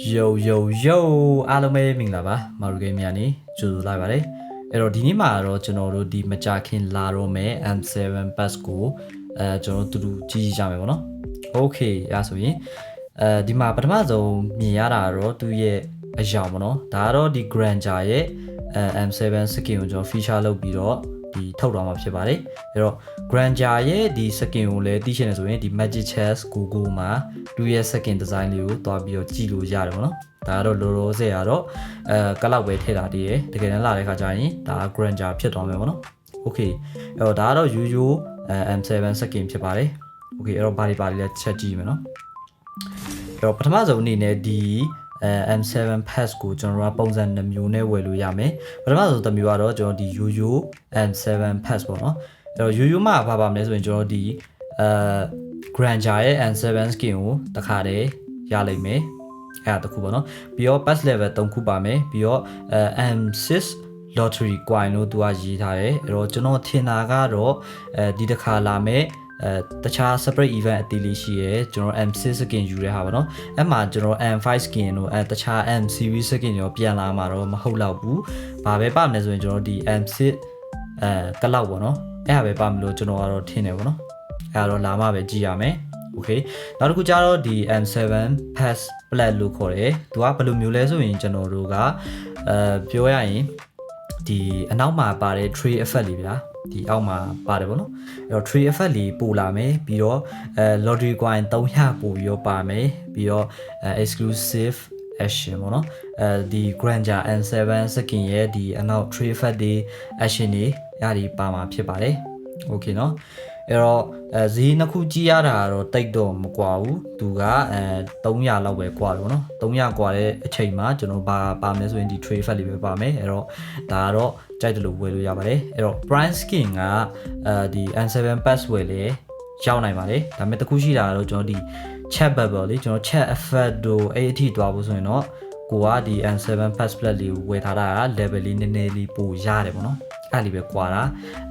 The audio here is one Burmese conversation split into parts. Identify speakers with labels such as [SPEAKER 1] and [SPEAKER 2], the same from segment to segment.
[SPEAKER 1] ယိုယိုယိုအားလုံးပဲမင်္ဂလာပါမာရူဂိမ်းမြန်နေကြိုဆိုလိုက်ပါတယ်အဲ့တော့ဒီနေ့မှာတော့ကျွန်တော်တို့ဒီမကြခင်လာတော့မယ် M7 Pass ကိုအဲကျွန်တော်တို့တူတူကြည့်ကြမယ်ပေါ့နော် Okay အဲဆိုရင်အဲဒီမှာပထမဆုံးမြင်ရတာတော့သူ့ရဲ့အယောင်ပေါ့နော်ဒါကတော့ဒီ Granger ရဲ့အဲ M7 skin ကိုကျွန်တော် feature လုပ်ပြီးတော့ ဒီထုတ်တော့မှာဖြစ်ပါတယ်အဲ့တော့ Granger ရဲ့ဒီ skin ကိုလည်းသိချင်တယ်ဆိုရင်ဒီ Magic Chess Google မှာသူ့ရဲ့ skin design လေးကိုတွားပြီးတော့ကြည့်လို့ရတယ်ပေါ့နော်ဒါကတော့လိုလိုဆဲရတော့အဲကလောက်ပဲထည့်တာတည်းရယ်တကယ်တမ်းလာတဲ့ခါကျရင်ဒါ Granger ဖြစ်သွားမယ်ပေါ့နော် Okay အဲ့တော့ဒါကတော့ရိုးရိုးအဲ M7 skin ဖြစ်ပါတယ် Okay အဲ့တော့ဘာတွေဘာတွေလဲချက်ကြည့်မယ်နော်အဲ့တော့ပထမဆုံးအနေနဲ့ဒီ အဲ M7 Pass ကိုကျွန်တော်တို့ကပုံစံ2မျိုးနဲ့ဝယ်လို့ရမယ်ပထမဆုံးတစ်မျိုးကတော့ကျွန်တော်ဒီ YoYo M7 Pass ပေါ့နော်အဲ့တော့ YoYo မှာဘာပါမလဲဆိုရင်ကျွန်တော်ဒီအဲ Granger ရဲ့ M7 skin ကိုတစ်ခါတည်းရလိမ့်မယ်အဲ့ဒါတစ်ခုပေါ့နော်ပြီးတော့ pass level 3ခုပါမယ်ပြီးတော့အဲ M6 lottery coin လို့သူကရေးထားတယ်အဲ့တော့ကျွန်တော်ထင်တာကတော့အဲဒီတစ်ခါလာမယ် အဲတခြား separate event အတီးလေးရှိရဲကျွန်တော် M6 skin ယူရဲဟာပါเนาะအဲ့မှာကျွန်တော် M5 skin တို့အဲတခြား M series skin ရောပြန်လာမှာတော့မဟုတ်တော့ဘူးဘာပဲပါမလဲဆိုရင်ကျွန်တော်ဒီ M6 အဲကလောက်ပေါ့เนาะအဲ့ဟာပဲပါမလို့ကျွန်တော်ကတော့ထင်တယ်ပေါ့เนาะအဲ့တော့လာမှပဲကြည့်ရမယ်โอเคနောက်တစ်ခုကျတော့ဒီ M7 Pass Plat လို့ခေါ်တယ်သူကဘယ်လိုမျိုးလဲဆိုရင်ကျွန်တော်တို့ကအဲပြောရရင်ဒီအနောက်မှာပါတဲ့ tree effect လေးဗျာ ဒီအောက်မှာပါတယ်ပေါ့နော်အဲ့တော့ tree effect လေးပို့လာမယ်ပြီးတော့အဲ lottery coin 300ပို့ပြီးတော့ပါမယ်ပြီးတော့အဲ exclusive action ပေါ့နော်အဲဒီ Granger N7 skin ရဲ့ဒီအနောက် tree effect တွေ action တွေအဲ့ဒါဒီပါမှာဖြစ်ပါတယ်โอเคเนาะအဲ့တော့အဲဈေးနှစ်ခုကြည့်ရတာကတော့တိတ်တော့မကွာဘူးသူကအဲ300လောက်ပဲကွာတယ်ဗောနော်300ကွာတဲ့အချိန်မှာကျွန်တော်ပါပါမယ်ဆိုရင်ဒီ trade fat လေးပဲပါမယ်အဲ့တော့ဒါကတော့ ကြိုက်တယ်လို့ဝယ်လို့ရပါတယ်အဲ့တော့ prime skin ကအဲဒီ N7 pass ဝယ်လေရောက်နိုင်ပါတယ်ဒါပေမဲ့တစ်ခုရှိတာကတော့ကျွန်တော်ဒီ chat bubble လေးကျွန်တော် chat effect တို့အဲ့အထိတွားဖို့ဆိုရင်တော့ကိုကဒီ N7 pass plus လေးကိုဝယ်ထားတာက level လေးနည်းနည်းလေးပိုရတယ်ပေါ့နော်အဲ့လေးပဲကွာတာ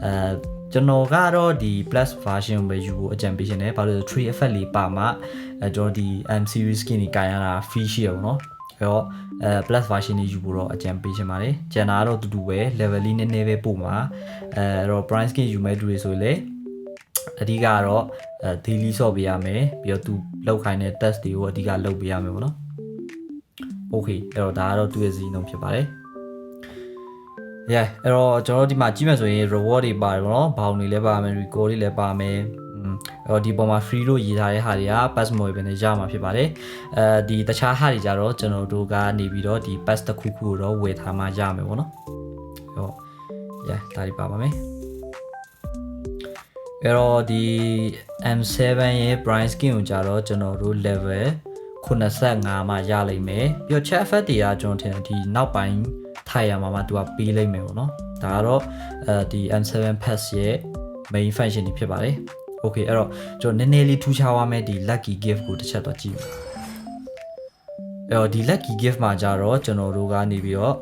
[SPEAKER 1] အဲကျွန်တော်ကတော့ဒီ plus version ပဲယူဖို့အကြံပေးရှင်တယ်ဘာလို့လဲဆို3 effect လေးပါမှအဲကျွန်တော်ဒီ M series skin ကြီးကန်ရတာ free ရှိရပါတော့ အဲ့တော့အဲ plus version လေးယူဖို့တော့အကြံပေးရှင်ပါတယ်ကျန်တာကတော့တူတူပဲ level လေးနည်းနည်းပဲပို့မှာအဲအဲ့တော့ prime skin ယူမဲ့သူတွေဆိုရင်လေအဓိကတော့အဲ daily ဆော့ပေးရမယ်ပြီးတော့သူလောက်ခိုင်းတဲ့ test တွေကိုအဓိကလုပ်ပေးရမယ်ပေါ့နော် okay အဲ့တော့ဒါကတော့သူ့ရဲ့စီးနှုန်းဖြစ်ပါတယ် yeah အဲ့တော့ကျွန်တော်တို့ဒီမှာကြည့်မယ်ဆိုရင် reward တွေပါတယ်ဗောနော်ဘောင်တွေလည်းပါမယ် record တွေလည်းပါမယ်อืม အဲ့တော့ဒီပေါ်မှာ free လို့ရေးထားတဲ့ဟာတွေက pass mode ပဲနဲ့ရမှာဖြစ်ပါတယ်အဲဒီတခြားဟာတွေကြတော့ကျွန်တော်တို့ကနေပြီးတော့ဒီ pass တစ်ခုခုကိုတော့ဝယ်ထားမှရမယ်ဗောနော်အဲ့တော့ yeah ဒါတွေပါပါမယ်အဲ့တော့ဒီ M7 ရဲ့ Prime Skin ကိုကြတော့ကျွန်တော်တို့ level 85မှာရလိမ့်မယ်ပြီးတော့ chat effect တွေကကျွန်တော်ထင်တယ်ဒီနောက်ပိုင်းထိုင်ရမှာမှသူကပေးလိမ့်မယ်ပေါ့နော်ဒါကတော့အဲဒီ M7 Pass ရဲ့ main function တွေဖြစ်ပါတယ် okay အဲ့တော့ကျွန်တော်နည်းနည်းလေးထူးခြားသွားမယ်ဒီ lucky gift ကိုတစ်ချက်တော့ကြည့်မယ်အဲ့တော့ဒီ lucky gift မှာကြတော့ကျွန်တော်တို့ကနေပြီးတော့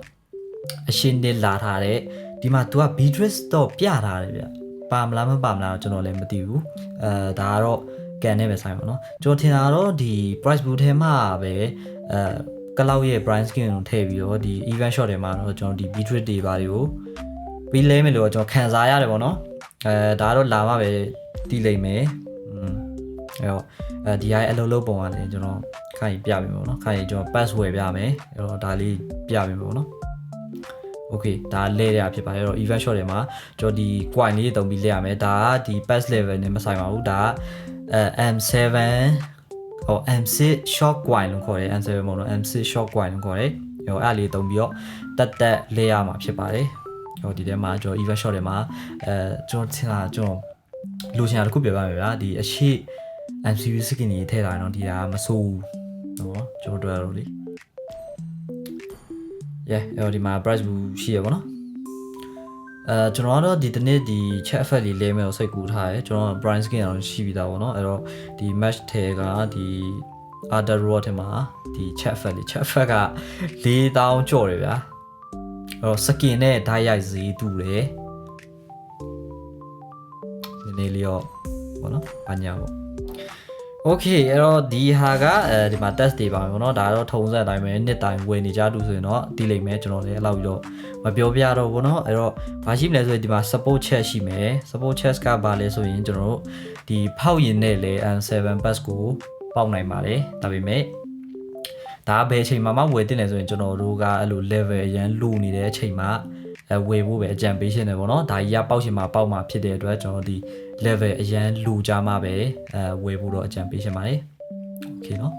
[SPEAKER 1] အရှင်းနဲ့လာထားတဲ့ဒီမှာ तू က Beatrice တော့ပြထားတယ်ဗျပါမလားမပါမလားကျွန်တော်လည်းမသိဘူးအဲဒါကတော့ကန်နဲ့ပဲဆိုင်ပါတော့ကျွန်တော်ထင်တာတော့ဒီ price boot ထဲမှာပဲအဲကလောက်ရဲ့ brand skin ကိုထည့်ပြီးတော့ဒီ event shot တွေမှာတော့ကျွန်တော်ဒီ Beatrice တွေပါတွေကိုပြီးလဲမယ်လို့ကျွန်တော်ခံစားရတယ်ပေါ့နော်အဲဒါကတော့လာမှပဲ တည်လိမ့်မယ်။အဲ့တော့အဲဒီဟာအလုပ်လုပ်ပုံကလည်းကျွန်တော်ခိုင်ပြပေးမယ်ပေါ့နော်။ခိုင်ကျွန်တော် password ပြမယ်။အဲ့တော့ဒါလေးပြပေးမယ်ပေါ့နော်။ Okay ဒါလဲရဖြစ်ပါတယ်အဲ့တော့ event shot တွေမှာကျွန်တော်ဒီ coin လေးတုံးပြီးလဲရမယ်။ဒါကဒီ pass level နဲ့မဆိုင်ပါဘူး။ဒါက M7 ဟို M6 short coin လို့ခေါ်တယ် M7 ပေါ့နော် M6 short coin လို့ခေါ်တယ်။ဟိုအဲ့လေးတုံးပြီးတော့တက်တက်လဲရမှာဖြစ်ပါတယ်။ဟိုဒီထဲမှာကျွန်တော် event shot တွေမှာအဲကျွန်တော်ထင်တာကျွန်တော် လိုချင်တာတစ်ခုပြပါမယ်ဗျာဒီအရှိ MCU skin ကြီးထည့်တာနော်ဒီကမဆိုးဘူးနော်ကျွန်တော်တို့တော့လေ yeah အဲ့တော့ဒီမှာ price view ရှိရပါတော့အဲကျွန်တော်ကတော့ဒီတနေ့ဒီ chat effect လေးလဲမယ်လို့စိတ်ကူထားတယ်ကျွန်တော် price skin အောင်ရှိပြီးသားပေါ့နော်အဲ့တော့ဒီ match ထဲကဒီ other row ထဲမှာဒီ chat effect လေး chat effect က4000ကျော်တယ်ဗျာအဲ့တော့ skin နဲ့ die ရိုက်ဈေးတူတယ် နည်းနည်းလေးတော့ပေါ့နော်ဘာညာပေါ့ Okay အဲ့တော့ဒီဟာကအဲဒီမှာ test တွေပါမယ်ပေါ့နော်ဒါကတော့ထုံးစံအတိုင်းပဲနှစ်တိုင်းဝင်နေကြတူဆိုရင်တော့တီးလိမ့်မယ်ကျွန်တော်လည်းအဲ့လောက်ပြီးတော့မပြောပြတော့ဘူးเนาะအဲ့တော့ဘာရှိမလဲဆိုရင်ဒီမှာ support chat ရှိမယ် support chat ကဘာလဲဆိုရင်ကျွန်တော်တို့ဒီဖောက်ရင်နဲ့လေ M7 pass ကိုပေါက်နိုင်ပါတယ်ဒါပေမဲ့ဒါဘယ်အချိန်မှမဝယ်တင်လဲဆိုရင်ကျွန်တော်တို့ကအဲ့လို level အရန်လူနေတဲ့အချိန်မှာအဲ ဝယ်ဖို့ပဲအကြံပေးရှင်တယ်ပေါ့နော်ဒါကြီးကပေါက်ရှင်မှာပေါက်မှာဖြစ်တဲ့အတွက်ကျွန်တော်ဒီ level အရန်လူကြမှာပဲအဲဝယ်ဖို့တော့အကြံပေးရှင်ပါတယ် okay เนาะ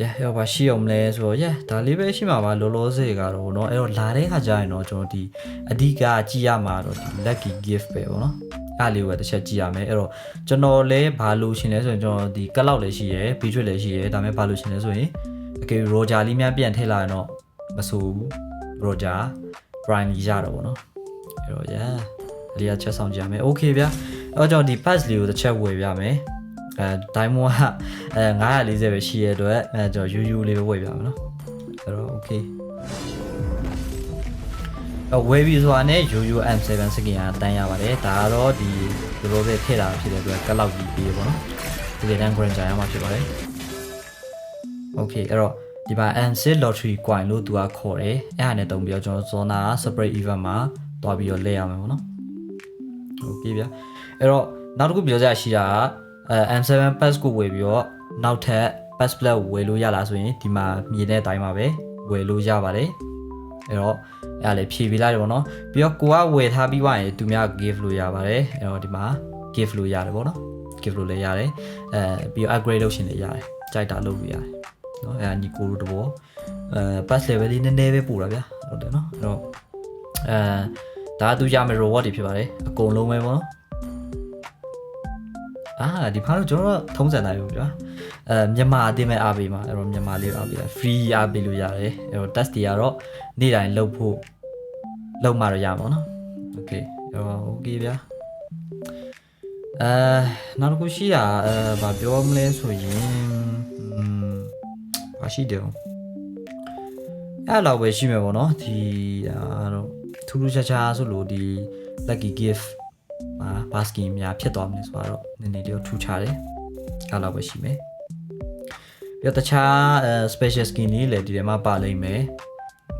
[SPEAKER 1] yeah ရောပါရှိအောင်မလဲဆိုတော့ yeah ဒါလေးပဲရှိမှာပါလောလောဆယ်ကတော့เนาะအဲ့တော့လာတဲ့ခါကျရင်တော့ကျွန်တော်ဒီအဓိကကြည့်ရမှာတော့ဒီ lucky gift ပဲပေါ့နော်အဲ့လေးကိုပဲတစ်ချက်ကြည့်ရမယ်အဲ့တော့ကျွန်တော်လည်းဘာလို့ရှင်လဲဆိုရင်ကျွန်တော်ဒီကက်လောက်လည်းရှိရယ်ဘီထွတ်လည်းရှိရယ်ဒါပေမဲ့ဘာလို့ရှင်လဲဆိုရင်အကေရောဂျာလေးများပြန်ထည့်လာရင်တော့မဆိုဘူးရောဂျာ prime ကြီးရတော့ပေါ့နော်အဲ့တော့ yeah အလေးကချက်ဆောင်ကြရမယ် okay ဗျာအဲ့တော့ကျွန်တော်ဒီ pass လေးကိုတစ်ချက်ဝယ်ပြမယ်အဲ diamond ကအဲ940ပဲရှိရတဲ့အတွက်အဲကျွန်တော် UU လေးပဲဝယ်ပြမယ်နော်အဲ့တော့ okay အဝယ်ပြီးဆိုတာနဲ့ UU M7 စကင်ကတန်းရပါတယ်ဒါကတော့ဒီလိုပဲထည့်တာဖြစ်တဲ့အတွက်ကလောက်ကြီးပေးပေါ့နော်ဒီကတန်း grand ကြာရမှာဖြစ်ပါတယ် okay အဲ့တော့ ဒီမှာ M6 lottery coin လို့သူကခေါ်တယ်အဲ့ဟာနဲ့တုံးပြီးတော့ကျွန်တော် zona separate event မှာတွားပြီးတော့လဲရမယ်ပေါ့နော် okay ဗျအဲ့တော့နောက်တစ်ခုပြောကြရှိတာကအဲ M7 pass ကိုဝယ်ပြီးတော့နောက်ထပ် pass plus ဝယ်လို့ရလားဆိုရင်ဒီမှာမြင်တဲ့အတိုင်းပါပဲဝယ်လို့ရပါတယ်အဲ့တော့အဲ့ဒါလည်းဖြည့်ပေးလိုက်တယ်ပေါ့နော်ပြီးတော့ကိုကဝယ်ထားပြီးွားရင်သူများ give လို့ရပါတယ်အဲ့တော့ဒီမှာ give လို့ရတယ်ပေါ့နော် give လို့လည်းရတယ်အဲပြီးတော့ upgrade လုပ်ရှင်လည်းရတယ်ကြိုက်တာလုပ်လို့ရတယ် နော်အဲ့ဒါညီကိုတို့တဘောအဲ pass level လေးနည်းနည်းပဲပို့တာဗျာဟုတ်တယ်နော်အဲ့တော့အဲဒါသူရမယ် reward တွေဖြစ်ပါတယ်အကုန်လုံးပဲပေါ့နော်အာဒီဖားတော့ကျွန်တော်တို့ထုံးစံတိုင်းပဲဗျာအဲမြန်မာအတင်းမဲ့အားပေးမှာအဲ့တော့မြန်မာလေးအားပေးတာ free အားပေးလို့ရတယ်အဲ့တော့ test တွေကတော့နေ့တိုင်းလုပ်ဖို့လုပ်မှတော့ရမှာနော် okay အဲ့တော့ okay ဗျာအဲနောက်တစ်ခုရှိတာအဲဘာပြောမလဲဆိုရင်อืม ဘာရှိတယ်အဲ့လောက်ပဲရှိမယ်ပေါ့နော်ဒီအားတော့ထူးထူးခြားခြားဆိုလို့ဒီ lucky gift အာဘာစကင်များဖြစ်သွားမလဲဆိုတော့နည်းနည်းလေးတော့ထူးခြားတယ်အဲ့လောက်ပဲရှိမယ်ပြီးတော့တခြားအဲ special skin တွေလည်းဒီထဲမှာပါလိမ့်မယ်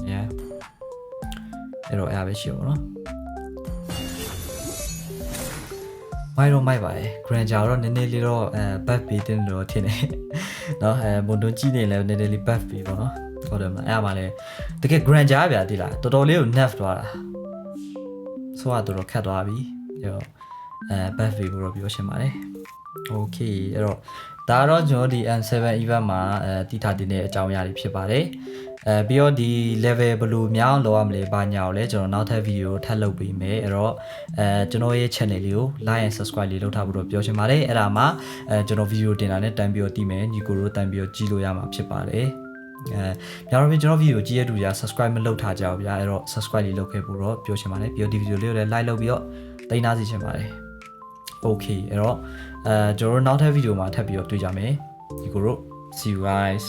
[SPEAKER 1] yeah အဲ့တော့အဲ့ဒါပဲရှိပါတော့မိုက်တော့မိုက်ပါတယ် Granger တော့နည်းနည်းလေးတော့အဲ buff ပေးတင်လို့ထင်တယ် เนาะအဲမွန်တွန်းကြည့်နေလဲနည်းနည်းလေး buff ပေးပေါ့နော်ဟုတ်တယ်မလားအဲ့ဒါမှလည်းတကယ် Granger ဗျာဒီလားတော်တော်လေးကို nerf သွားတာဆိုတော့တော်တော်ခတ်သွားပြီအဲ့တော့အဲ buff ပေးဖို့တော့ပြောရှင်းပါတယ် okay အဲ့တော့ဒါကတော့ကျွန်တော်ဒီ N7 event မှာအဲတီထားတင်တဲ့အကြောင်းအရာတွေဖြစ်ပါတယ် အဲပြီးတော့ဒီ level ဘယ်လိုများအောင်လုပ်ရမလဲဘာညာကိုလည်းကျွန်တော်နောက်ထပ်ဗီဒီယိုထပ်လုပ်ပေးမယ်အဲ့တော့အဲကျွန်တော်ရဲ့ channel လေးကို like and subscribe လေးလုပ်ထားဖို့တော့ပြောချင်ပါတယ်အဲ့ဒါမှအဲကျွန်တော်ဗီဒီယိုတင်တာနဲ့တန်ပြီးတော့တည်မယ်ညီကိုတို့တန်ပြီးတော့ကြည့်လို့ရမှာဖြစ်ပါတယ်အဲများတော့ပြင်ကျွန်တော်ဗီဒီယိုကြည့်ရတူကြ subscribe မလုပ်ထားကြဘူးဗျာအဲ့တော့ subscribe လေးလုပ်ခဲ့ဖို့တော့ပြောချင်ပါတယ်ပြီးတော့ဒီဗီဒီယိုလေးကိုလည်း like လုပ်ပြီးတော့တိန်းသားစီချင်ပါတယ် okay အဲ့တော့အဲကျွန်တော်တို့နောက်ထပ်ဗီဒီယိုမှာထပ်ပြီးတော့တွေ့ကြမယ်ဒီကိုတို့ see you guys